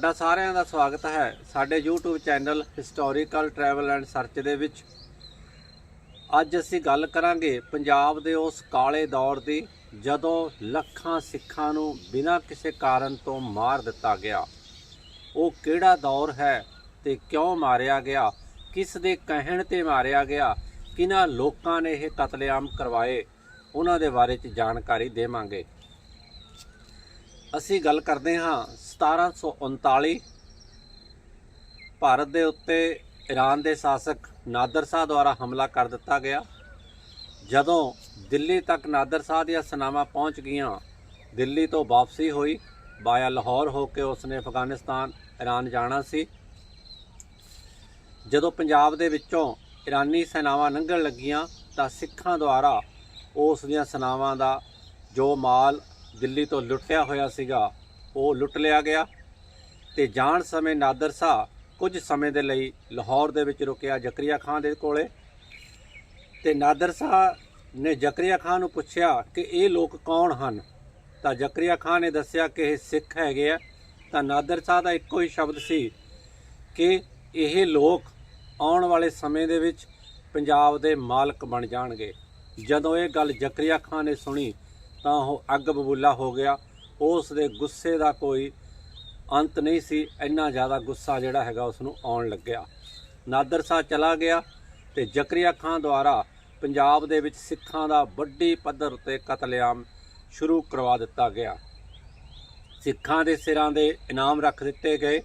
ਤੁਹਾਡਾ ਸਾਰਿਆਂ ਦਾ ਸਵਾਗਤ ਹੈ ਸਾਡੇ YouTube channel historical travel and search ਦੇ ਵਿੱਚ। ਅੱਜ ਅਸੀਂ ਗੱਲ ਕਰਾਂਗੇ ਪੰਜਾਬ ਦੇ ਉਸ ਕਾਲੇ ਦੌਰ ਦੀ, ਜਦੋਂ ਲੱਖਾਂ ਸਿੱਖਾਂ ਨੂੰ ਬਿਨਾਂ ਕਿਸੇ ਕਾਰਨ ਤੋਂ ਮਾਰ ਦਿੱਤਾ ਗਿਆ। ਉਹ ਕਿਹੜਾ ਦੌਰ ਹੈ ਤੇ ਕਿਉਂ ਮਾਰਿਆ ਗਿਆ ਕਿਸ ਦੇ ਕਹਿਣ ਤੇ ਮਾਰਿਆ ਗਿਆ, ਕਿਹਨਾਂ ਲੋਕਾਂ ਨੇ ਇਹ ਕਤਲੇਆਮ ਕਰਵਾਏ, ਉਹਨਾਂ ਦੇ ਬਾਰੇ ਚ ਜਾਣਕਾਰੀ ਦੇਵਾਂਗੇ। ਅਸੀਂ ਗੱਲ ਕਰਦੇ ਹਾਂ 1739 ਭਾਰਤ ਦੇ ਉੱਤੇ ਈਰਾਨ ਦੇ ਸ਼ਾਸਕ ਨਾਦਰ ਸ਼ਾਹ ਦੁਆਰਾ ਹਮਲਾ ਕਰ ਦਿੱਤਾ ਗਿਆ। ਜਦੋਂ ਦਿੱਲੀ ਤੱਕ ਨਾਦਰ ਸ਼ਾਹ ਦੀਆਂ ਸੈਨਾਵਾਂ ਪਹੁੰਚ ਗਈਆਂ, ਦਿੱਲੀ ਤੋਂ ਵਾਪਸੀ ਹੋਈ, ਬਾਇਆ ਲਾਹੌਰ ਹੋ ਕੇ ਉਸਨੇ ਅਫਗਾਨਿਸਤਾਨ ਈਰਾਨ ਜਾਣਾ ਸੀ। ਜਦੋਂ ਪੰਜਾਬ ਦੇ ਵਿੱਚੋਂ ਈਰਾਨੀ ਸੈਨਾਵਾਂ ਲੰਘਣ ਲੱਗੀਆਂ, ਤਾਂ ਸਿੱਖਾਂ ਦੁਆਰਾ ਉਸ ਦੀਆਂ ਸੈਨਾਵਾਂ ਦਾ ਜੋ ਮਾਲ ਦਿੱਲੀ ਤੋਂ ਲੁੱਟਿਆ ਹੋਇਆ ਸੀਗਾ ਉਹ ਲੁੱਟ ਲਿਆ ਗਿਆ ਤੇ ਜਾਣ ਸਮੇਂ ਨਾਦਰ ਸ਼ਾਹ ਕੁਝ ਸਮੇਂ ਦੇ ਲਈ ਲਾਹੌਰ ਦੇ ਵਿੱਚ ਰੁਕਿਆ ਜ਼ਕਰੀਆ ਖਾਨ ਦੇ ਕੋਲੇ। ਤੇ ਨਾਦਰ ਸ਼ਾਹ ਨੇ ਜ਼ਕਰੀਆ ਖਾਨ ਨੂੰ ਪੁੱਛਿਆ ਕਿ ਇਹ ਲੋਕ ਕੌਣ ਹਨ? ਤਾਂ ਜ਼ਕਰੀਆ ਖਾਨ ਨੇ ਦੱਸਿਆ ਕਿ ਇਹ ਸਿੱਖ ਹੈਗੇ ਆ। ਤਾਂ ਨਾਦਰ ਸ਼ਾਹ ਦਾ ਇੱਕੋ ਹੀ ਸ਼ਬਦ ਸੀ ਕਿ ਇਹ ਲੋਕ ਆਉਣ ਵਾਲੇ ਸਮੇਂ ਦੇ ਵਿੱਚ ਪੰਜਾਬ ਦੇ ਮਾਲਕ ਬਣ ਜਾਣਗੇ। ਜਦੋਂ ਇਹ ਗੱਲ ਜ਼ਕਰੀਆ ਖਾਨ ਨੇ ਸੁਣੀ ਤਾਂ ਉਹ ਅੱਗ ਬਬੂਲਾ ਹੋ ਗਿਆ। ਉਸ ਦੇ ਗੁੱਸੇ ਦਾ ਕੋਈ ਅੰਤ ਨਹੀਂ ਸੀ, ਇੰਨਾ ਜ਼ਿਆਦਾ ਗੁੱਸਾ ਜਿਹੜਾ ਹੈਗਾ ਉਸ ਨੂੰ ਆਉਣ ਲੱਗਿਆ। ਨਾਦਰ ਸ਼ਾਹ ਚਲਾ ਗਿਆ ਤੇ ਜ਼ਕਰੀਆ ਖਾਨ ਦੁਆਰਾ ਪੰਜਾਬ ਦੇ ਵਿੱਚ ਸਿੱਖਾਂ ਦਾ ਵੱਡੀ ਪੱਧਰ ਉਤੇ ਕਤਲੇਆਮ ਸ਼ੁਰੂ ਕਰਵਾ ਦਿੱਤਾ ਗਿਆ। ਸਿੱਖਾਂ ਦੇ ਸਿਰਾਂ ਦੇ ਇਨਾਮ ਰੱਖ ਦਿੱਤੇ ਗਏ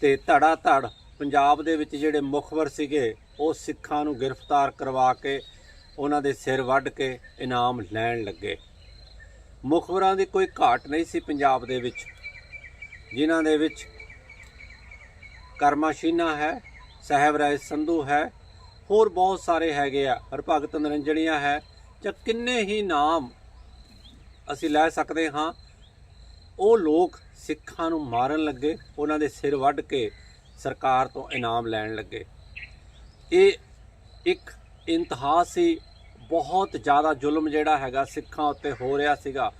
ਤੇ ਧੜਾ ਧੜ ਪੰਜਾਬ ਦੇ ਵਿੱਚ ਜਿਹੜੇ ਮੁਖਬਰ ਸੀਗੇ, ਉਹ ਸਿੱਖਾਂ ਨੂੰ ਗ੍ਰਿਫਤਾਰ ਕਰਵਾ ਕੇ ਉਹਨਾਂ ਦੇ ਸਿਰ ਵੱਢ ਕੇ ਇਨਾਮ ਲੈਣ ਲੱਗੇ। ਮੁਖਬਰਾਂ ਦੀ ਕੋਈ ਘਾਟ ਨਹੀਂ ਸੀ ਪੰਜਾਬ ਦੇ ਵਿੱਚ, ਜਿਨ੍ਹਾਂ ਦੇ ਵਿੱਚ ਕਰਮਾਸ਼ੀਨਾ ਹੈ, ਸਾਹਿਬ ਰਾਏ ਸੰਧੂ ਹੈ, ਹੋਰ ਬਹੁਤ ਸਾਰੇ ਹੈਗੇ ਆ ਹਰਭਗਤ ਨਰੰਜਣੀਆ ਹੈ, ਜਾਂ ਕਿੰਨੇ ਹੀ ਨਾਮ ਅਸੀਂ ਲੈ ਸਕਦੇ ਹਾਂ, ਉਹ ਲੋਕ ਸਿੱਖਾਂ ਨੂੰ ਮਾਰਨ ਲੱਗੇ, ਉਹਨਾਂ ਦੇ ਸਿਰ ਵੱਢ ਕੇ ਸਰਕਾਰ ਤੋਂ ਇਨਾਮ ਲੈਣ ਲੱਗੇ। ਇਹ ਇੱਕ ਇੰਤਹਾ ਸੀ ਬਹੁਤ ਜ਼ਿਆਦਾ ਜ਼ੁਲਮ ਜਿਹੜਾ ਹੈਗਾ ਸਿੱਖਾਂ ਉੱਤੇ ਹੋ ਰਿਹਾ ਸੀਗਾ।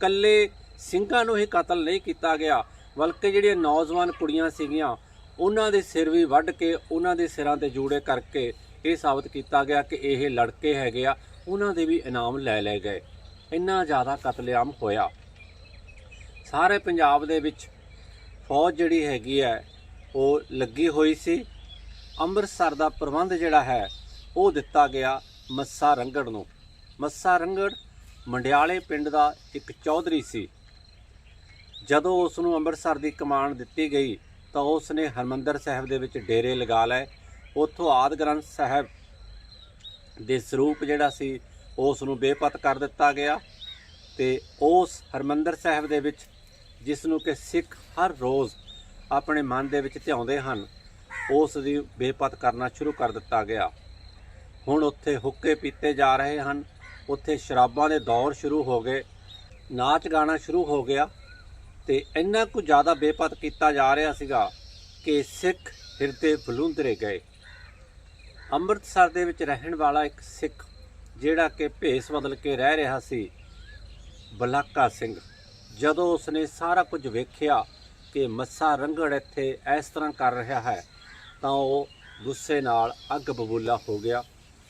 ਕੱਲੇ ਸਿੰਘਾਂ ਨੂੰ ਹੀ ਕਤਲ ਨਹੀਂ ਕੀਤਾ ਗਿਆ, ਬਲਕਿ ਜਿਹੜੀਆਂ ਨੌਜਵਾਨ ਕੁੜੀਆਂ ਸੀਗੀਆਂ, ਉਹਨਾਂ ਦੇ ਸਿਰ ਵੀ ਵੱਢ ਕੇ, ਉਹਨਾਂ ਦੇ ਸਿਰਾਂ ਤੇ ਜੂੜੇ ਕਰਕੇ ਇਹ ਸਾਬਤ ਕੀਤਾ ਗਿਆ ਕਿ ਇਹ ਲੜਕੇ ਹੈਗੇ ਆ, ਉਹਨਾਂ ਦੇ ਵੀ ਇਨਾਮ ਲੈ ਲਏ ਗਏ। ਇੰਨਾ ਜ਼ਿਆਦਾ ਕਤਲੇਆਮ ਹੋਇਆ। ਸਾਰੇ ਪੰਜਾਬ ਦੇ ਵਿੱਚ ਫੌਜ ਜਿਹੜੀ ਹੈਗੀ ਹੈ, ਉਹ ਲੱਗੀ ਹੋਈ ਸੀ। ਅੰਮ੍ਰਿਤਸਰ ਦਾ ਪ੍ਰਬੰਧ ਜਿਹੜਾ ਹੈ, ਉਹ ਦਿੱਤਾ ਗਿਆ। ਮੱਸਾ ਰੰਗੜ ਨੂੰ। ਮੱਸਾ ਰੰਗੜ ਮੰਡਿਆਲੇ ਪਿੰਡ ਦਾ ਇੱਕ ਚੌਧਰੀ ਸੀ। ਜਦੋਂ ਉਸ ਨੂੰ ਅੰਮ੍ਰਿਤਸਰ ਦੀ ਕਮਾਨ ਦਿੱਤੀ ਗਈ, ਤਾਂ ਉਸ ਨੇ ਹਰਮੰਦਰ ਸਾਹਿਬ ਦੇ ਵਿੱਚ ਡੇਰੇ ਲਗਾ ਲਏ। ਉੱਥੋਂ ਆਦ ਗ੍ਰੰਥ ਸਾਹਿਬ ਦੇ ਸਰੂਪ ਜਿਹੜਾ ਸੀ ਉਸ ਨੂੰ ਬੇਪਤ ਕਰ ਦਿੱਤਾ ਗਿਆ ਤੇ ਉਸ ਹਰਮੰਦਰ ਸਾਹਿਬ ਦੇ ਵਿੱਚ ਜਿਸ ਨੂੰ ਕਿ ਸਿੱਖ ਹਰ ਰੋਜ਼ ਆਪਣੇ ਮਨ ਦੇ ਵਿੱਚ ਧਿਆਉਂਦੇ ਹਨ, ਉਸ ਦੀ ਬੇਪਤ ਕਰਨਾ ਸ਼ੁਰੂ ਕਰ ਦਿੱਤਾ ਗਿਆ। ਹੁਣ ਉੱਥੇ ਹੁੱਕੇ ਪੀਤੇ ਜਾ ਰਹੇ ਹਨ। ਉੱਥੇ ਸ਼ਰਾਬਾਂ ਦੇ ਦੌਰ ਸ਼ੁਰੂ ਹੋ ਗਏ, ਨਾਚ ਗਾਣਾ ਸ਼ੁਰੂ ਹੋ ਗਿਆ ਤੇ ਇੰਨਾ ਕੁ ਜ਼ਿਆਦਾ ਬੇਪਤ ਕੀਤਾ ਜਾ ਰਿਹਾ ਸੀਗਾ ਕਿ ਸਿੱਖ ਹਿਰਦੇ ਬਲੂੰਦਰੇ ਗਏ। ਅੰਮ੍ਰਿਤਸਰ ਦੇ ਵਿੱਚ ਰਹਿਣ ਵਾਲਾ ਇੱਕ ਸਿੱਖ ਜਿਹੜਾ ਕਿ ਭੇਸ ਬਦਲ ਕੇ ਰਹਿ ਰਿਹਾ ਸੀ, ਬਲਾਕਾ ਸਿੰਘ। ਜਦੋਂ ਉਸਨੇ ਸਾਰਾ ਕੁਝ ਵੇਖਿਆ ਕਿ ਮੱਸਾ ਰੰਗੜ ਇੱਥੇ ਇਸ ਤਰ੍ਹਾਂ ਕਰ ਰਿਹਾ ਹੈ, ਤਾਂ ਉਹ ਗੁੱਸੇ ਨਾਲ ਅੱਗ ਬਬੂਲਾ ਹੋ ਗਿਆ।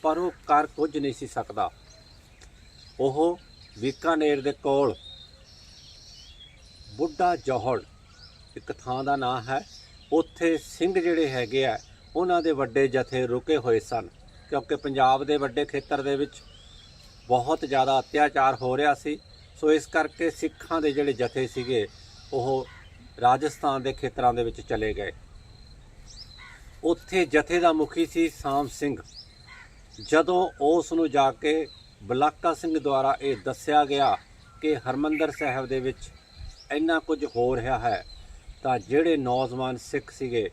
ਪਰ ਉਹ ਕਰ ਕੁਝ ਨਹੀਂ ਸੀ ਸਕਦਾ। ਉਹ ਬੀਕਾਨੇਰ ਦੇ ਕੋਲ ਬੁੱਢਾ ਜੋਹੜ ਇੱਕ ਥਾਂ ਦਾ ਨਾਂ ਹੈ, ਉੱਥੇ ਸਿੰਘ ਜਿਹੜੇ ਹੈਗੇ ਆ, ਉਹਨਾਂ ਦੇ ਵੱਡੇ ਜਥੇ ਰੁਕੇ ਹੋਏ ਸਨ, ਕਿਉਂਕਿ ਪੰਜਾਬ ਦੇ ਵੱਡੇ ਖੇਤਰ ਦੇ ਵਿੱਚ ਬਹੁਤ ਜ਼ਿਆਦਾ ਅਤਿਆਚਾਰ ਹੋ ਰਿਹਾ ਸੀ। ਸੋ ਇਸ ਕਰਕੇ ਸਿੱਖਾਂ ਦੇ ਜਿਹੜੇ ਜਥੇ ਸੀਗੇ, ਉਹ ਰਾਜਸਥਾਨ ਦੇ ਖੇਤਰਾਂ ਦੇ ਵਿੱਚ ਚਲੇ ਗਏ। ਉੱਥੇ ਜਥੇ ਦਾ ਮੁਖੀ ਸੀ ਸਾਮ ਸਿੰਘ। ਜਦੋਂ ਉਸ ਨੂੰ ਜਾ ਕੇ ਬਲਾਕਾ ਸਿੰਘ ਦੁਆਰਾ ਇਹ ਦੱਸਿਆ ਗਿਆ ਕਿ ਹਰਮੰਦਰ ਸਾਹਿਬ ਦੇ ਵਿੱਚ ਇੰਨਾ ਕੁਝ ਹੋ ਰਿਹਾ ਹੈ, ਤਾਂ ਜਿਹੜੇ ਨੌਜਵਾਨ ਸਿੱਖ ਸੀਗੇ,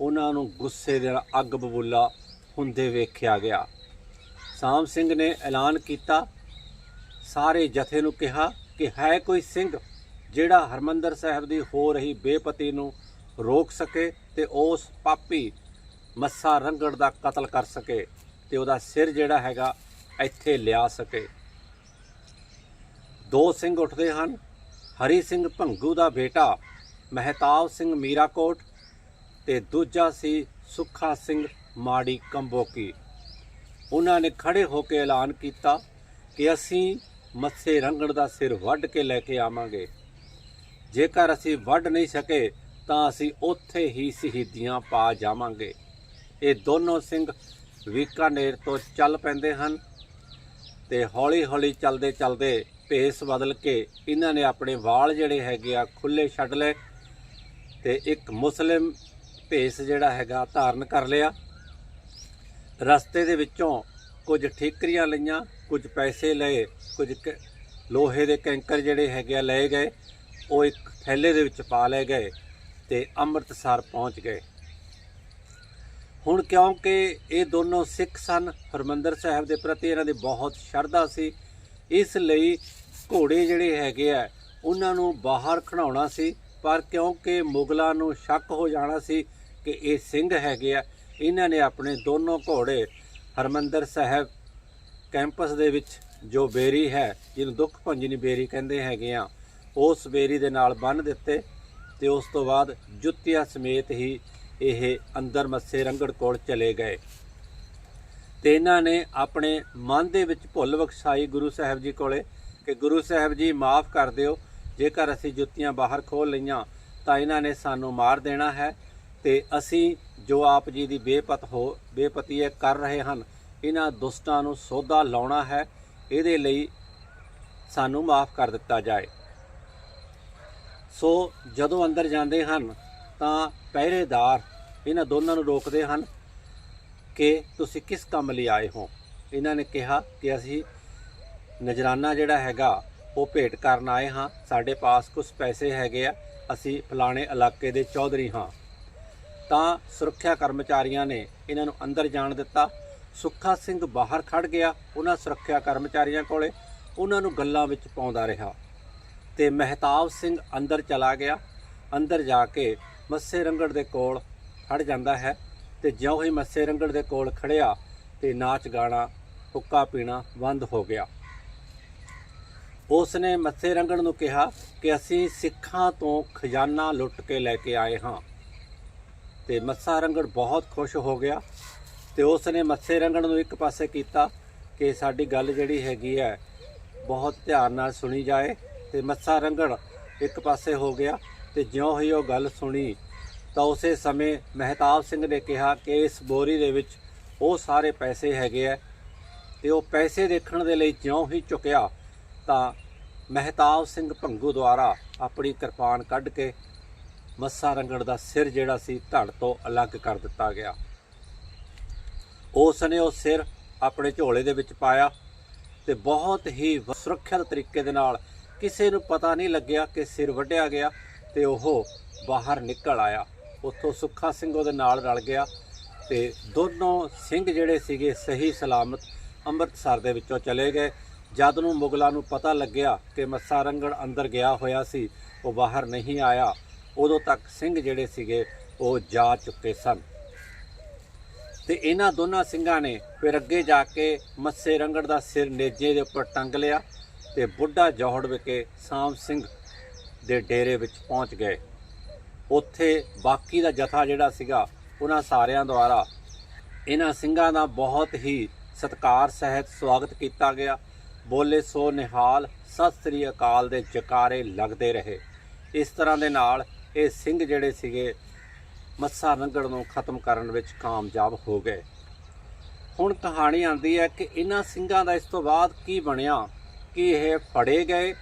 ਉਹਨਾਂ ਨੂੰ ਗੁੱਸੇ ਦੇ ਅੱਗ ਬਬੂਲਾ ਹੁੰਦੇ ਵੇਖਿਆ ਗਿਆ। ਸਾਮ ਸਿੰਘ ਨੇ ਐਲਾਨ ਕੀਤਾ। ਸਾਰੇ ਜਥੇ ਨੂੰ ਕਿਹਾ ਕਿ ਹੈ ਕੋਈ ਸਿੰਘ ਜਿਹੜਾ ਹਰਮੰਦਰ ਸਾਹਿਬ ਦੀ ਹੋ ਰਹੀ ਬੇਪਤੀ ਨੂੰ ਰੋਕ ਸਕੇ ਤੇ ਉਸ ਪਾਪੀ ਮੱਸਾ ਰੰਗੜ ਦਾ ਕਤਲ ਕਰ ਸਕੇ। ਤੇ ਉਹਦਾ ਸਿਰ ਜਿਹੜਾ ਹੈਗਾ ਇੱਥੇ ਲਿਆ ਸਕੇ। ਦੋ ਸਿੰਘ ਉੱਠਦੇ ਹਨ। ਹਰੀ ਸਿੰਘ ਭੰਗੂ ਦਾ ਬੇਟਾ ਮਹਿਤਾਬ ਸਿੰਘ ਮੀਰਾਕੋਟ ਤੇ ਦੂਜਾ ਸੀ ਸੁੱਖਾ ਸਿੰਘ ਮਾੜੀ ਕੰਬੋਕੀ। ਉਹਨਾਂ ਨੇ ਖੜੇ ਹੋ ਕੇ ਐਲਾਨ ਕੀਤਾ ਕਿ ਅਸੀਂ ਮੱਸੇ ਰੰਗੜ ਦਾ ਸਿਰ ਵੱਢ ਕੇ ਲੈ ਕੇ ਆਵਾਂਗੇ। ਜੇਕਰ ਅਸੀਂ ਵੱਢ ਨਹੀਂ ਸਕੇ ਤਾਂ ਅਸੀਂ ਉੱਥੇ ਹੀ ਸ਼ਹੀਦੀਆਂ ਪਾ ਜਾਵਾਂਗੇ। ਇਹ ਦੋਨੋਂ ਸਿੰਘ ਵੀਕਾਨੇਰ ਤੋਂ ਚੱਲ ਪੈਂਦੇ ਹਨ ਤੇ ਹੌਲੀ ਹੌਲੀ ਚੱਲਦੇ ਚੱਲਦੇ ਭੇਸ ਬਦਲ ਕੇ ਇਹਨਾਂ ਨੇ ਆਪਣੇ ਵਾਲ ਜਿਹੜੇ ਹੈਗੇ ਆ ਖੁੱਲੇ ਛੱਡ ਲਏ ਤੇ ਇੱਕ ਮੁਸਲਿਮ ਭੇਸ ਜਿਹੜਾ ਹੈਗਾ ਧਾਰਨ ਕਰ ਲਿਆ। ਰਸਤੇ ਦੇ ਵਿੱਚੋਂ ਕੁਝ ਠੀਕਰੀਆਂ ਲਈਆਂ, ਕੁਝ ਪੈਸੇ ਲਏ, ਕੁਝ ਕ- ਲੋਹੇ ਦੇ ਕੈਂਕਰ ਜਿਹੜੇ ਹੈਗੇ ਆ ਲਏ ਗਏ, ਉਹ ਇੱਕ ਥੈਲੇ ਦੇ ਵਿੱਚ ਪਾ ਲਏ ਗਏ ਤੇ ਅੰਮ੍ਰਿਤਸਰ ਪਹੁੰਚ ਗਏ। ਹੁਣ ਕਿਉਂਕਿ ਇਹ ਦੋਨੋਂ ਸਿੱਖ ਸਨ, ਹਰਮੰਦਰ ਸਾਹਿਬ ਦੇ ਪ੍ਰਤੀ ਇਹਨਾਂ ਦੀ ਬਹੁਤ ਸ਼ਰਧਾ ਸੀ, ਇਸ ਲਈ ਘੋੜੇ ਜਿਹੜੇ ਹੈਗੇ ਆ, ਉਹਨਾਂ ਨੂੰ ਬਾਹਰ ਖੜਾਉਣਾ ਸੀ, ਪਰ ਕਿਉਂਕਿ ਮੁਗਲਾਂ ਨੂੰ ਸ਼ੱਕ ਹੋ ਜਾਣਾ ਸੀ ਕਿ ਇਹ ਸਿੰਘ ਹੈਗੇ ਆ, ਇਹਨਾਂ ਨੇ ਆਪਣੇ ਦੋਨੋਂ ਘੋੜੇ ਹਰਮੰਦਰ ਸਾਹਿਬ ਕੈਂਪਸ ਦੇ ਵਿੱਚ ਜੋ ਬੇਰੀ ਹੈ, ਜਿਹਨੂੰ ਦੁੱਖ ਭੰਜਨੀ ਬੇਰੀ ਕਹਿੰਦੇ ਹੈਗੇ ਆ, ਉਸ ਬੇਰੀ ਦੇ ਨਾਲ ਬੰਨ ਦਿੱਤੇ ਤੇ ਉਸ ਤੋਂ ਬਾਅਦ ਜੁੱਤੀਆਂ ਸਮੇਤ ਹੀ ਇਹ ਅੰਦਰ ਮੱਸੇ ਰੰਗੜ ਕੋਲ ਚਲੇ ਗਏ। ਤੇ ਇਹਨਾਂ ਨੇ ਆਪਣੇ ਮਨ ਦੇ ਵਿੱਚ ਭੁੱਲ ਬਖਸ਼ਾਈ ਗੁਰੂ ਸਾਹਿਬ ਜੀ ਕੋਲੇ ਕਿ ਗੁਰੂ ਸਾਹਿਬ ਜੀ ਮਾਫ ਕਰ ਦਿਓ, ਜੇਕਰ ਅਸੀਂ ਜੁੱਤੀਆਂ ਬਾਹਰ ਖੋਲ ਲਈਆਂ, ਤਾਂ ਇਹਨਾਂ ਨੇ ਸਾਨੂੰ ਮਾਰ ਦੇਣਾ ਹੈ। ਤੇ ਅਸੀਂ ਜੋ ਆਪ ਜੀ ਦੀ ਬੇਪਤ ਹੋ, ਬੇਪਤੀ ਇਹ ਕਰ ਰਹੇ ਹਨ, ਇਹਨਾਂ ਦੁਸ਼ਟਾਂ ਨੂੰ ਸੋਧਾ ਲਾਉਣਾ ਹੈ। ਇਹਦੇ ਲਈ ਸਾਨੂੰ ਮਾਫ ਕਰ ਦਿੱਤਾ ਜਾਏ। ਸੋ ਜਦੋਂ ਅੰਦਰ ਜਾਂਦੇ ਹਨ ਤਾਂ ਪਹਿਰੇਦਾਰ ਇਹਨਾਂ ਦੋਨਾਂ ਨੂੰ ਰੋਕਦੇ ਹਨ ਕਿ ਤੁਸੀਂ ਕਿਸ ਕੰਮ ਲਈ ਆਏ ਹੋ। ਇਹਨਾਂ ਨੇ ਕਿਹਾ ਕਿ ਅਸੀਂ ਨਜਰਾਨਾ ਜਿਹੜਾ ਹੈਗਾ, ਉਹ ਭੇਟ ਕਰਨ ਆਏ ਹਾਂ। ਸਾਡੇ ਪਾਸ ਕੁਝ ਪੈਸੇ ਹੈਗੇ ਆ, ਅਸੀਂ ਫਲਾਣੇ ਇਲਾਕੇ ਦੇ ਚੌਧਰੀ ਹਾਂ। ਤਾਂ ਸੁਰੱਖਿਆ ਕਰਮਚਾਰੀਆਂ ਨੇ ਇਹਨਾਂ ਨੂੰ ਅੰਦਰ ਜਾਣ ਦਿੱਤਾ। ਸੁੱਖਾ ਸਿੰਘ ਬਾਹਰ ਖੜ ਗਿਆ। ਉਹਨਾਂ ਸੁਰੱਖਿਆ ਕਰਮਚਾਰੀਆਂ ਕੋਲੇ ਉਹਨਾਂ ਨੂੰ ਗੱਲਾਂ ਵਿੱਚ ਪਾਉਂਦਾ ਰਿਹਾ। ਤੇ ਮਹਿਤਾਬ ਸਿੰਘ ਅੰਦਰ ਚਲਾ ਗਿਆ। ਅੰਦਰ ਜਾ ਕੇ ਮੱਸੇ ਰੰਗੜ ਦੇ ਕੋਲ ਖੜ ਜਾਂਦਾ ਹੈ ਤੇ ਜਿਉਂ ਹੀ ਮੱਸੇ ਰੰਗੜ ਦੇ ਕੋਲ ਖੜਿਆ ਤੇ ਨਾਚ ਗਾਣਾ, ਹੁੱਕਾ ਪੀਣਾ ਬੰਦ ਹੋ ਗਿਆ। ਉਸ ਨੇ ਮੱਸੇ ਰੰਗੜ ਨੂੰ ਕਿਹਾ ਕਿ ਅਸੀਂ ਸਿੱਖਾਂ ਤੋਂ ਖਜ਼ਾਨਾ ਲੁੱਟ ਕੇ ਲੈ ਕੇ ਆਏ ਹਾਂ। ਤੇ ਮੱਸਾ ਰੰਗੜ ਬਹੁਤ ਖੁਸ਼ ਹੋ ਗਿਆ ਤੇ ਉਸ ਨੇ ਮੱਸੇ ਰੰਗਣ ਨੂੰ ਇੱਕ ਪਾਸੇ ਕੀਤਾ ਕਿ ਸਾਡੀ ਗੱਲ ਜਿਹੜੀ ਹੈਗੀ ਹੈ, ਬਹੁਤ ਧਿਆਨ ਨਾਲ ਸੁਣੀ ਜਾਏ ਤੇ ਮੱਸਾ ਰੰਗੜ ਇੱਕ ਪਾਸੇ ਹੋ ਗਿਆ ਤੇ ਜਿਉਂ ਹੀ ਉਹ ਗੱਲ ਸੁਣੀ, ਤਾਂ ਉਸੇ ਸਮੇਂ ਮਹਿਤਾਬ ਸਿੰਘ ਨੇ ਕਿਹਾ ਕਿ ਇਸ ਬੋਰੀ ਦੇ ਵਿੱਚ ਉਹ ਸਾਰੇ ਪੈਸੇ ਹੈਗੇ ਆ ਤੇ ਉਹ ਪੈਸੇ ਦੇਖਣ ਦੇ ਲਈ ਜਿਉਂ ਹੀ ਝੁਕਿਆ, ਤਾਂ ਮਹਿਤਾਬ ਸਿੰਘ ਭੰਗੂ ਦੁਆਰਾ ਆਪਣੀ ਕਿਰਪਾਨ ਕੱਢ ਕੇ ਮੱਸਾ ਰੰਗੜ ਦਾ ਸਿਰ ਜਿਹੜਾ ਸੀ ਧੜ ਤੋਂ ਅਲੱਗ ਕਰ ਦਿੱਤਾ ਗਿਆ। ਉਸ ਨੇ ਉਹ ਸਿਰ ਆਪਣੇ ਝੋਲੇ ਦੇ ਵਿੱਚ ਪਾਇਆ ਤੇ ਬਹੁਤ ਹੀ ਸੁਰੱਖਿਅਤ ਤਰੀਕੇ ਦੇ ਨਾਲ ਕਿਸੇ ਨੂੰ ਪਤਾ ਨਹੀਂ ਲੱਗਿਆ ਕਿ ਸਿਰ ਵੱਢਿਆ ਗਿਆ ਤੇ ਉਹ ਬਾਹਰ ਨਿਕਲ ਆਇਆ। ਉੱਥੋਂ ਸੁੱਖਾ ਸਿੰਘ ਉਹਦੇ ਨਾਲ ਰਲ ਗਿਆ ਤੇ ਦੋਨੋਂ ਸਿੰਘ ਜਿਹੜੇ ਸੀਗੇ ਸਹੀ ਸਲਾਮਤ ਅੰਮ੍ਰਿਤਸਰ ਦੇ ਵਿੱਚੋਂ ਚਲੇ ਗਏ। ਜਦ ਨੂੰ ਮੁਗਲਾਂ ਨੂੰ ਪਤਾ ਲੱਗਿਆ ਕਿ ਮੱਸਾ ਰੰਗੜ ਅੰਦਰ ਗਿਆ ਹੋਇਆ ਸੀ, ਉਹ ਬਾਹਰ ਨਹੀਂ ਆਇਆ। ਉਦੋਂ ਤੱਕ ਸਿੰਘ ਜਿਹੜੇ ਸੀਗੇ, ਉਹ ਜਾ ਚੁੱਕੇ ਸਨ। ਤੇ ਇਹਨਾਂ ਦੋਨਾਂ ਸਿੰਘਾਂ ਨੇ ਫਿਰ ਅੱਗੇ ਜਾ ਕੇ ਮੱਸੇ ਰੰਗੜ ਦਾ ਸਿਰ ਨੇਜੇ ਦੇ ਉੱਪਰ ਟੰਗ ਲਿਆ ਤੇ ਬੁੱਢਾ ਜੋਹੜ ਵਿਖੇ ਸਾਮ ਸਿੰਘ ਦੇ ਡੇਰੇ ਵਿੱਚ ਪਹੁੰਚ ਗਏ। ਉੱਥੇ ਬਾਕੀ ਦਾ ਜਥਾ ਜਿਹੜਾ ਸੀਗਾ, ਉਹਨਾਂ ਸਾਰਿਆਂ ਦੁਆਰਾ ਇਹਨਾਂ ਸਿੰਘਾਂ ਦਾ ਬਹੁਤ ਹੀ ਸਤਿਕਾਰ, ਸਹਿਤ, ਸਵਾਗਤ ਕੀਤਾ ਗਿਆ। ਬੋਲੇ ਸੋ ਨਿਹਾਲ, ਸਤਿ ਸ੍ਰੀ ਅਕਾਲ ਦੇ ਜਕਾਰੇ ਲੱਗਦੇ ਰਹੇ। ਇਸ ਤਰ੍ਹਾਂ ਦੇ ਨਾਲ ਇਹ ਸਿੰਘ ਜਿਹੜੇ ਸੀਗੇ, ਮੱਸਾ ਰੰਗੜ ਨੂੰ ਖਤਮ ਕਰਨ ਵਿੱਚ ਕਾਮਯਾਬ ਹੋ ਗਏ। ਹੁਣ ਕਹਾਣੀ ਆਉਂਦੀ ਹੈ ਕਿ ਇਹਨਾਂ ਸਿੰਘਾਂ ਦਾ ਇਸ ਤੋਂ ਬਾਅਦ ਕੀ ਬਣਿਆ, ਕਿ ਇਹ ਫੜੇ ਗਏ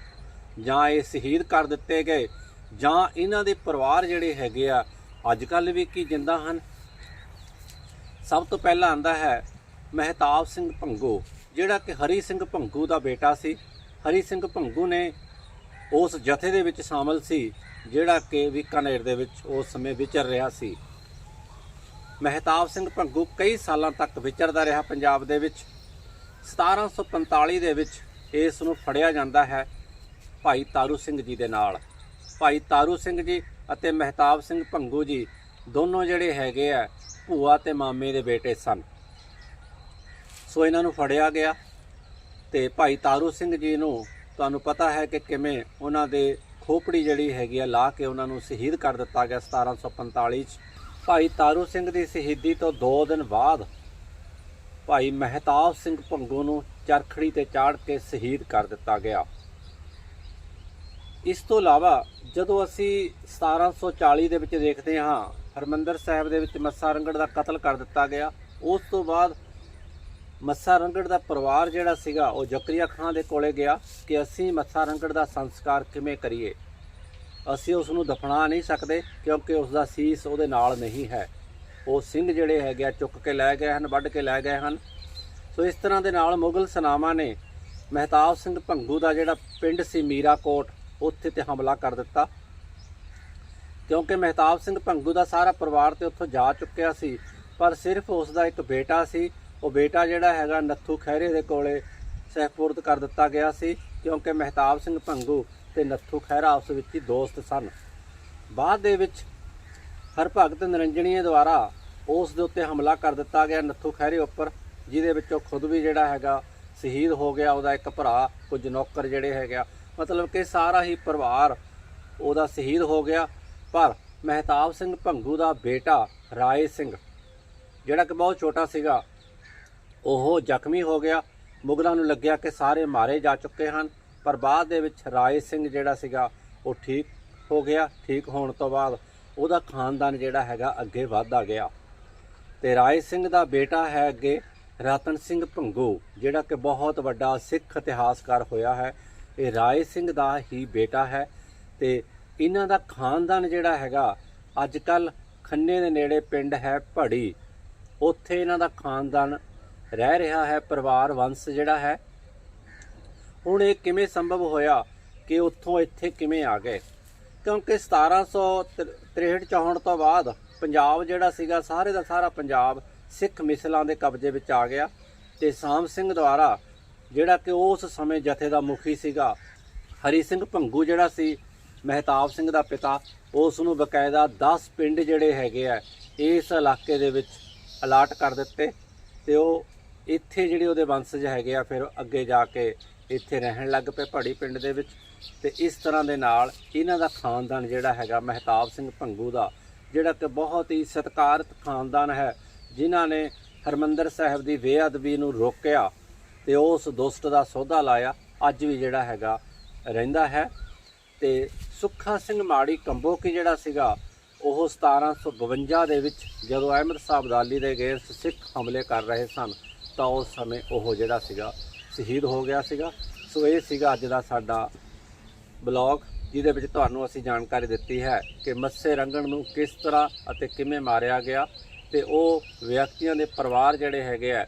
ਜਾਂ ਇਹ ਸ਼ਹੀਦ ਕਰ ਦਿੱਤੇ ਗਏ, ਜਾਂ ਇਹਨਾਂ ਦੇ ਪਰਿਵਾਰ ਜਿਹੜੇ ਹੈਗੇ ਆ ਅੱਜ ਕੱਲ ਵੀ ਕੀ ਜਿੰਦਾ ਹਨ? ਸਭ ਤੋਂ ਪਹਿਲਾਂ ਆਂਦਾ ਹੈ, ਮਹਿਤਾਬ ਸਿੰਘ ਭੰਗੂ, ਜਿਹੜਾ ਕਿ ਹਰੀ ਸਿੰਘ ਭੰਗੂ ਦਾ ਬੇਟਾ ਸੀ। ਹਰੀ ਸਿੰਘ ਭੰਗੂ ਨੇ ਉਸ ਜਥੇ ਦੇ ਵਿੱਚ ਸ਼ਾਮਲ ਸੀ, ਜਿਹੜਾ ਕਿ ਬੀਕਾਨੇਰ ਦੇ ਵਿੱਚ ਉਸ ਸਮੇਂ ਵਿਚਰ ਰਿਹਾ ਸੀ। ਮਹਿਤਾਬ ਸਿੰਘ ਭੰਗੂ ਕਈ ਸਾਲਾਂ ਤੱਕ ਵਿਚਰਦਾ ਰਿਹਾ ਪੰਜਾਬ ਦੇ ਵਿੱਚ। 1745 ਦੇ ਵਿੱਚ ਇਸ ਨੂੰ ਫੜਿਆ ਜਾਂਦਾ ਹੈ। ਭਾਈ ਤਾਰੂ ਸਿੰਘ ਜੀ ਦੇ ਨਾਲ। ਭਾਈ ਤਾਰੂ ਸਿੰਘ ਜੀ ਅਤੇ ਮਹਿਤਾਬ ਸਿੰਘ ਭੰਗੂ ਜੀ ਦੋਨੋਂ ਜਿਹੜੇ ਹੈਗੇ ਆ, ਭੂਆ ਤੇ ਮਾਮੇ ਦੇ ਬੇਟੇ ਸਨ। ਸੋ ਇਹਨਾਂ ਨੂੰ ਫੜਿਆ ਗਿਆ ਤੇ ਭਾਈ ਤਾਰੂ ਸਿੰਘ ਜੀ ਨੂੰ ਤੁਹਾਨੂੰ ਪਤਾ ਹੈ ਕਿ ਕਿਵੇਂ ਉਹਨਾਂ ਦੇ ਖੋਪੜੀ ਜਿਹੜੀ ਹੈਗੀ ਆ ਲਾ ਕੇ ਉਹਨਾਂ ਨੂੰ ਸ਼ਹੀਦ ਕਰ ਦਿੱਤਾ ਗਿਆ 1745 ਚ। ਭਾਈ ਤਾਰੂ ਸਿੰਘ ਦੀ ਸ਼ਹੀਦੀ ਤੋਂ 2 ਦਿਨ ਬਾਅਦ ਭਾਈ ਮਹਿਤਾਬ ਸਿੰਘ ਭੰਗੂ ਨੂੰ ਚਰਖੜੀ ਤੇ ਚਾੜ ਕੇ ਸ਼ਹੀਦ ਕਰ ਦਿੱਤਾ ਗਿਆ। ਇਸ ਤੋਂ ਇਲਾਵਾ ਜਦੋਂ ਅਸੀਂ 1740 ਦੇ ਵਿੱਚ ਦੇਖਦੇ ਹਾਂ, ਹਰਮੰਦਰ ਸਾਹਿਬ ਦੇ ਵਿੱਚ ਮੱਸਾ ਰੰਗੜ ਦਾ ਕਤਲ ਕਰ ਦਿੱਤਾ ਗਿਆ, ਉਸ ਤੋਂ ਬਾਅਦ ਮੱਸਾ ਰੰਗੜ ਦਾ ਪਰਿਵਾਰ ਜਿਹੜਾ ਸੀਗਾ, ਉਹ ਜ਼ਕਰੀਆ ਖਾਨ ਦੇ ਕੋਲੇ ਗਿਆ ਕਿ ਅਸੀਂ ਮੱਸਾ ਰੰਗੜ ਦਾ ਸੰਸਕਾਰ ਕਿਵੇਂ ਕਰੀਏ। ਅਸੀਂ ਉਸ ਨੂੰ ਦਫਨਾ ਨਹੀਂ ਸਕਦੇ ਕਿਉਂਕਿ ਉਸ ਦਾ ਸੀਸ ਉਹਦੇ ਨਾਲ ਨਹੀਂ ਹੈ। ਉਹ ਸਿੰਘ ਜਿਹੜੇ ਹੈਗੇ ਆ, ਚੁੱਕ ਕੇ ਲੈ ਗਏ ਹਨ, ਵੱਢ ਕੇ ਲੈ ਗਏ ਹਨ। ਸੋ ਇਸ ਤਰ੍ਹਾਂ ਦੇ ਨਾਲ ਮੁਗਲ ਸਨਾਮਾ ਨੇ ਮਹਿਤਾਬ ਸਿੰਘ ਭੰਗੂ ਦਾ ਜਿਹੜਾ ਪਿੰਡ ਸੀ ਮੀਰਾਕੋਟ ਉੱਥੇ ਤੇ ਹਮਲਾ ਕਰ ਦਿੱਤਾ। ਕਿਉਂਕਿ ਮਹਿਤਾਬ ਸਿੰਘ ਭੰਗੂ ਦਾ ਸਾਰਾ ਪਰਿਵਾਰ ਤੇ ਉੱਥੋਂ ਜਾ ਚੁੱਕਿਆ ਸੀ, ਪਰ ਸਿਰਫ ਉਸ ਦਾ ਇੱਕ ਬੇਟਾ ਸੀ। ਉਹ ਬੇਟਾ ਜਿਹੜਾ ਹੈਗਾ ਨੱਥੂ ਖਹਿਰੇ ਦੇ ਕੋਲੇ ਸਹਿਪੁਰਦ ਕਰ ਦਿੱਤਾ ਗਿਆ ਸੀ, ਕਿਉਂਕਿ ਮਹਿਤਾਬ ਸਿੰਘ ਭੰਗੂ ਤੇ ਨੱਥੂ ਖਹਿਰਾ ਆਪਸ ਵਿੱਚ ਹੀ ਦੋਸਤ ਸਨ। ਬਾਅਦ ਦੇ ਵਿੱਚ ਹਰਭਗਤ ਨਿਰੰਜਣੀਏ ਦੁਆਰਾ ਉਸ ਦੇ ਉੱਤੇ ਹਮਲਾ ਕਰ ਦਿੱਤਾ ਗਿਆ ਨੱਥੂ ਖਹਿਰੇ ਉੱਪਰ, ਜਿਹਦੇ ਵਿੱਚੋਂ ਖੁਦ ਵੀ ਜਿਹੜਾ ਹੈਗਾ ਸ਼ਹੀਦ ਹੋ ਗਿਆ, ਉਹਦਾ ਇੱਕ ਭਰਾ, ਕੁਝ ਨੌਕਰ ਜਿਹੜੇ ਹੈਗਾ ਮਤਲਬ ਕਿ ਸਾਰਾ ਹੀ ਪਰਿਵਾਰ ਉਹਦਾ ਸ਼ਹੀਦ ਹੋ ਗਿਆ। ਪਰ ਮਹਿਤਾਬ ਸਿੰਘ ਭੰਗੂ ਦਾ ਬੇਟਾ ਰਾਏ ਸਿੰਘ, ਜਿਹੜਾ ਕਿ ਬਹੁਤ ਛੋਟਾ ਸੀਗਾ, ਉਹ ਜ਼ਖਮੀ ਹੋ ਗਿਆ। ਮੁਗਲਾਂ ਨੂੰ ਲੱਗਿਆ ਕਿ ਸਾਰੇ ਮਾਰੇ ਜਾ ਚੁੱਕੇ ਹਨ, ਪਰ ਬਾਅਦ ਦੇ ਵਿੱਚ ਰਾਏ ਸਿੰਘ ਜਿਹੜਾ ਸੀਗਾ, ਉਹ ਠੀਕ ਹੋ ਗਿਆ। ਠੀਕ ਹੋਣ ਤੋਂ ਬਾਅਦ ਉਹਦਾ ਖਾਨਦਾਨ ਜਿਹੜਾ ਹੈਗਾ ਅੱਗੇ ਵਧਦਾ ਗਿਆ। ਤੇ ਰਾਏ ਸਿੰਘ ਦਾ ਬੇਟਾ ਹੈ ਅੱਗੇ ਰਤਨ ਸਿੰਘ ਭੰਗੂ, ਜਿਹੜਾ ਕਿ ਬਹੁਤ ਵੱਡਾ ਸਿੱਖ ਇਤਿਹਾਸਕਾਰ ਹੋਇਆ ਹੈ। ਇਹ ਰਾਏ ਸਿੰਘ ਦਾ ਹੀ ਬੇਟਾ ਹੈ ਤੇ ਇਹਨਾਂ ਦਾ ਖਾਨਦਾਨ ਜਿਹੜਾ ਹੈਗਾ ਅੱਜ ਕੱਲ ਖੰਨੇ ਦੇ ਨੇੜੇ ਪਿੰਡ ਹੈ ਭੜੀ। ਉੱਥੇ ਇਹਨਾਂ ਦਾ ਖਾਨਦਾਨ ਰਹਿ ਰਿਹਾ ਹੈ, ਪਰਿਵਾਰ ਵੰਸ਼ ਜਿਹੜਾ ਹੈ। ਹੁਣ ਇਹ ਕਿਵੇਂ ਸੰਭਵ ਹੋਇਆ ਕਿ ਉੱਥੋਂ ਇੱਥੇ ਕਿਵੇਂ ਆ ਗਏ? ਕਿਉਂਕਿ 1763 64 ਤੋਂ ਬਾਅਦ ਪੰਜਾਬ ਜਿਹੜਾ ਸੀਗਾ, ਸਾਰੇ ਦਾ ਸਾਰਾ ਪੰਜਾਬ ਸਿੱਖ ਮਿਸਲਾਂ ਦੇ ਕਬਜ਼ੇ ਵਿੱਚ ਆ ਗਿਆ ਤੇ ਸਾਮ ਸਿੰਘ ਦੁਆਰਾ ਜਿਹੜਾ ਕਿ ਉਸ ਸਮੇਂ ਜਥੇ ਦਾ ਮੁਖੀ ਸੀਗਾ, ਹਰੀ ਸਿੰਘ ਭੰਗੂ ਜਿਹੜਾ ਸੀ, ਮਹਿਤਾਬ ਸਿੰਘ ਦਾ ਪਿਤਾ, ਉਸ ਨੂੰ ਬਕਾਇਦਾ 10 ਪਿੰਡ ਜਿਹੜੇ ਹੈਗੇ ਆ, ਇਸ ਇਲਾਕੇ ਦੇ ਵਿੱਚ ਅਲਾਟ ਕਰ ਦਿੱਤੇ ਤੇ ਉਹ ਇੱਥੇ ਜਿਹੜੇ ਉਹਦੇ ਵੰਸ਼ਜ ਹੈਗੇ ਆ, ਫਿਰ ਅੱਗੇ ਜਾ ਕੇ ਇੱਥੇ ਰਹਿਣ ਲੱਗ ਪਏ ਪਹਾੜੀ ਪਿੰਡ ਦੇ ਵਿੱਚ ਤੇ ਇਸ ਤਰ੍ਹਾਂ ਦੇ ਨਾਲ ਇਹਨਾਂ ਦਾ ਖਾਨਦਾਨ ਜਿਹੜਾ ਹੈਗਾ ਮਹਿਤਾਬ ਸਿੰਘ ਭੰਗੂ ਦਾ, ਜਿਹੜਾ ਕਿ ਬਹੁਤ ਹੀ ਸਤਿਕਾਰਤ ਖਾਨਦਾਨ ਹੈ, ਜਿਨ੍ਹਾਂ ਨੇ ਹਰਮੰਦਰ ਸਾਹਿਬ ਦੀ ਬੇਅਦਬੀ ਨੂੰ ਰੋਕਿਆ ਤੇ ਉਸ ਦੁਸ਼ਟ ਦਾ ਸੌਦਾ ਲਾਇਆ, ਅੱਜ ਵੀ ਜਿਹੜਾ ਹੈਗਾ ਰਹਿੰਦਾ ਹੈ। ਤੇ ਸੁੱਖਾ ਸਿੰਘ ਮਾੜੀ ਕੰਬੋਕੀ ਜਿਹੜਾ ਸੀਗਾ, ਉਹ 1752 ਦੇ ਵਿੱਚ ਜਦੋਂ ਅਹਿਮਦ ਸਾਹਿਬ ਅਬਦਾਲੀ ਦੇ ਅਗੇਂਸਟ ਸਿੱਖ ਹਮਲੇ ਕਰ ਰਹੇ ਸਨ, ਤਾਂ ਉਸ ਸਮੇਂ ਉਹ ਜਿਹੜਾ ਸੀਗਾ ਸ਼ਹੀਦ ਹੋ ਗਿਆ ਸੀਗਾ। ਸੋ ਇਹ ਸੀਗਾ ਅੱਜ ਦਾ ਸਾਡਾ ਬਲੌਗ, ਜਿਹਦੇ ਵਿੱਚ ਤੁਹਾਨੂੰ ਅਸੀਂ ਜਾਣਕਾਰੀ ਦਿੱਤੀ ਹੈ ਕਿ ਮੱਸੇ ਰੰਗਣ ਨੂੰ ਕਿਸ ਤਰ੍ਹਾਂ ਅਤੇ ਕਿਵੇਂ ਮਾਰਿਆ ਗਿਆ ਤੇ ਉਹ ਵਿਅਕਤੀਆਂ ਦੇ ਪਰਿਵਾਰ ਜਿਹੜੇ ਹੈਗੇ ਆ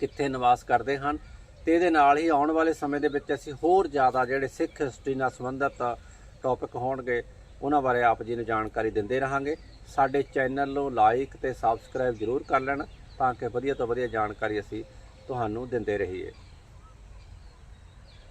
ਕਿੱਥੇ ਨਿਵਾਸ ਕਰਦੇ ਹਨ ਤੇ ਇਹਦੇ ਨਾਲ ਹੀ ਆਉਣ ਵਾਲੇ ਸਮੇਂ ਦੇ ਵਿੱਚ ਅਸੀਂ ਹੋਰ ਜ਼ਿਆਦਾ ਜਿਹੜੇ ਸਿੱਖ ਹਿਸਟਰੀ ਨਾਲ ਸੰਬੰਧਿਤ ਟੌਪਿਕ ਹੋਣਗੇ, ਉਹਨਾਂ ਬਾਰੇ ਆਪ ਜੀ ਨੂੰ ਜਾਣਕਾਰੀ ਦਿੰਦੇ ਰਹਾਂਗੇ। ਸਾਡੇ ਚੈਨਲ ਨੂੰ ਲਾਈਕ ਤੇ ਸਬਸਕ੍ਰਾਈਬ ਜ਼ਰੂਰ ਕਰ ਲੈਣਾ ਤਾਂ ਕਿ ਵਧੀਆ ਤੋਂ ਵਧੀਆ ਜਾਣਕਾਰੀ ਅਸੀਂ ਤੁਹਾਨੂੰ ਦਿੰਦੇ ਰਹੀਏ।